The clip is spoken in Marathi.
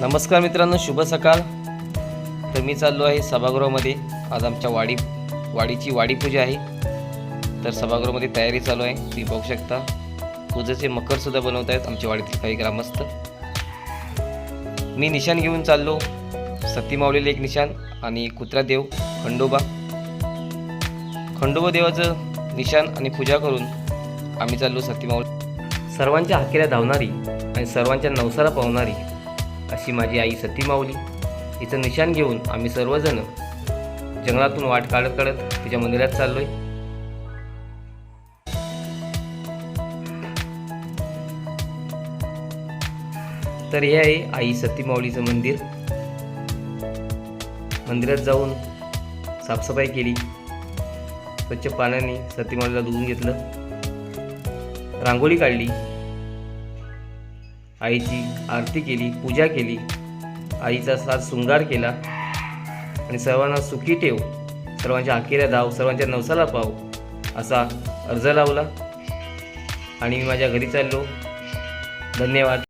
नमस्कार मित्रांनो शुभ सकाळ. तर मी चाललो आहे सभागृहामध्ये. आज आमच्या वाडी वाडीची वाडी पूजा आहे. तर सभागृहामध्ये तयारी चालू आहे. तुम्ही बघू शकता पूजेचे मकरसुद्धा बनवत आहेत आमच्या वाडीतील काही ग्रामस्थ. मी निशाण घेऊन चाललो. सती मावलेले एक निशाण आणि कुत्रा देव खंडोबा. खंडोबा देवाचं निशाण आणि पूजा करून आम्ही चाललो सती माऊल सर्वांच्या हाकेला धावणारी आणि सर्वांच्या नवसाला पावणारी अशी माझी आई सती माऊली. हिचं निशाण घेऊन आम्ही सर्वजण जंगलातून वाट काढत काढत तिच्या मंदिरात चाललोय. तर हे आहे आई सती माऊलीचं मंदिर. मंदिरात जाऊन साफसफाई केली. स्वच्छ पाण्याने सती माऊलीला धुवून घेतलं. रांगोळी काढली. आईची आरती केली पूजा केली. आईचा साथ शृंगार केला. आणि सर्वांना सुखी ठेव. सर्वांच्या आखेऱ्या धाव सर्वांच्या नवसाला पाव असा अर्ज लावला. आणि मी माझ्या घरी चाललो. धन्यवाद.